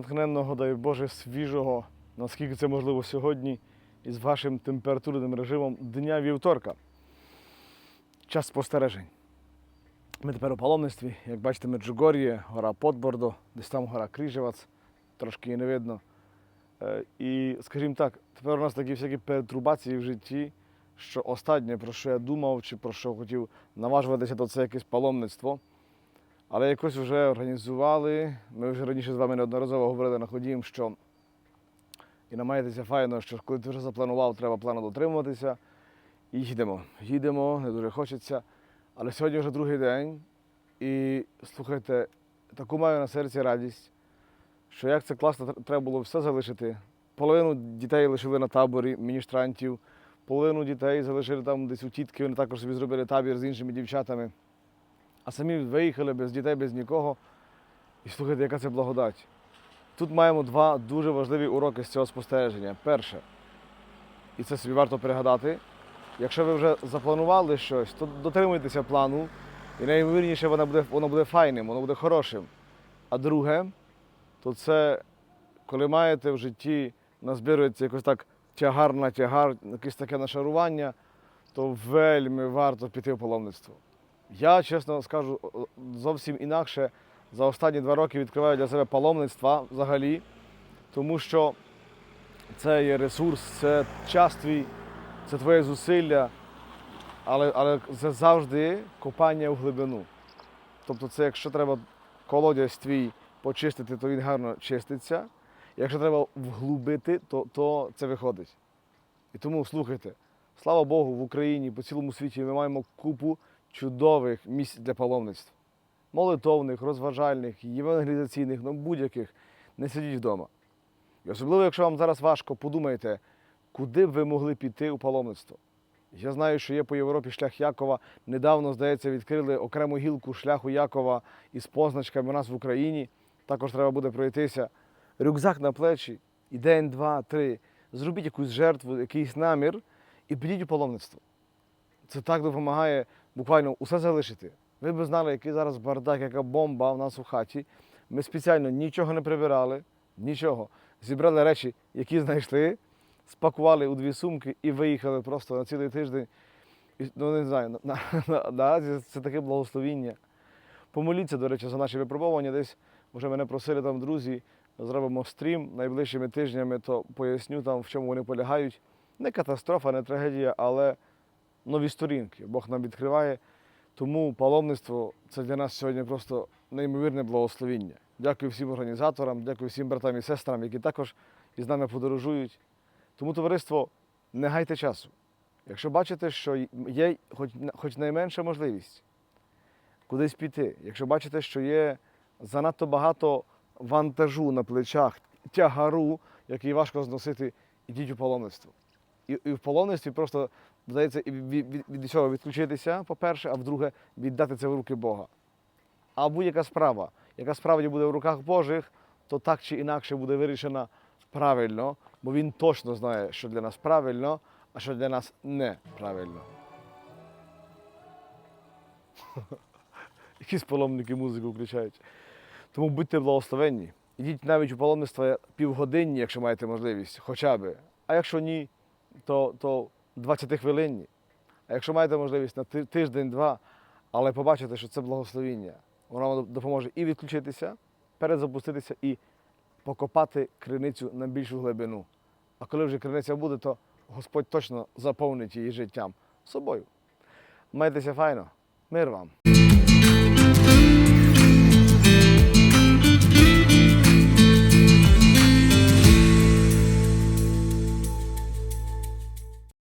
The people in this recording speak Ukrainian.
приємного, дай Боже, свіжого, наскільки це можливо сьогодні, із вашим температурним режимом дня вівторка. Час спостережень. Ми тепер у паломництві. Як бачите, Меджугор'є, гора Подбордо, десь там гора Кріжевац, трошки її не видно. Е, І, скажімо так, тепер у нас такі всякі перетрубації в житті, що останнє, про що я думав, чи про що хотів наважуватися, то це якесь паломництво. Але якось вже організували. Ми вже раніше з вами неодноразово говорили на ходім, що і намагаєтеся файно, що коли ти вже запланував, треба плану дотримуватися. І їдемо. Їдемо, не дуже хочеться. Але сьогодні вже другий день. І слухайте, таку маю на серці радість, що як це класно, треба було все залишити. Половину дітей лишили на таборі міністрантів, половину дітей залишили там десь у тітки, вони також собі зробили табір з іншими дівчатами. А самі виїхали без дітей, без нікого. І слухайте, яка це благодать. Тут маємо два дуже важливі уроки з цього спостереження. Перше, і це собі варто пригадати, якщо ви вже запланували щось, то дотримуйтеся плану, і найвірніше воно буде, воно буде файним, воно буде хорошим. А друге, то це коли маєте в житті, назбирується якось так тягар на тягар, якесь таке нашарування, то вельми варто піти в паломництво. Я, чесно скажу, зовсім інакше за останні два роки відкриваю для себе паломництва взагалі, тому що це є ресурс, це час твій, це твоє зусилля, але, але це завжди копання в глибину. Тобто, це якщо треба колодязь твій почистити, то він гарно чиститься. Якщо треба вглубити, то, то це виходить. І тому слухайте, слава Богу, в Україні, по цілому світі ми маємо купу чудових місць для паломництв. Молитовних, розважальних, євангелізаційних, ну будь-яких. Не сидіть вдома. І особливо, якщо вам зараз важко, подумайте, куди б ви могли піти у паломництво. Я знаю, що є по Європі шлях Якова. Недавно, здається, відкрили окрему гілку шляху Якова із позначками у нас в Україні. Також треба буде пройтися. Рюкзак на плечі, і день, два, три. Зробіть якусь жертву, якийсь намір і підіть у паломництво. Це так допомагає буквально усе залишити. Ви б знали, який зараз бардак, яка бомба в нас у хаті. Ми спеціально нічого не прибирали, нічого. Зібрали речі, які знайшли, спакували у дві сумки і виїхали просто на цілий тиждень. Ну, не знаю, на, на, на, наразі це таке благословіння. Помоліться, до речі, за наші випробування. Десь вже мене просили там друзі, зробимо стрім найближчими тижнями, то поясню там, в чому вони полягають. Не катастрофа, не трагедія, але нові сторінки. Бог нам відкриває. Тому паломництво це для нас сьогодні просто неймовірне благословіння. Дякую всім організаторам, дякую всім братам і сестрам, які також із нами подорожують. Тому, товариство, не гайте часу. Якщо бачите, що є хоч, хоч найменша можливість кудись піти, якщо бачите, що є занадто багато вантажу на плечах, тягару, який важко зносити, ідіть у паломництво. І, і в паломництві просто вдається від, від, від цього відключитися, по-перше, а вдруге, віддати це в руки Бога. А будь-яка справа, яка справді буде в руках Божих, то так чи інакше буде вирішена правильно, бо Він точно знає, що для нас правильно, а що для нас неправильно. Якісь паломники музику включають. Тому будьте благословенні. Ідіть навіть у паломництво півгодинні, якщо маєте можливість, хоча би. А якщо ні, то, то 20 хвилинні. А якщо маєте можливість на ти- тиждень-два, але побачите, що це благословіння, воно вам допоможе і відключитися, перезапуститися і покопати криницю на більшу глибину. А коли вже криниця буде, то Господь точно заповнить її життям собою. Майтеся файно. Мир вам!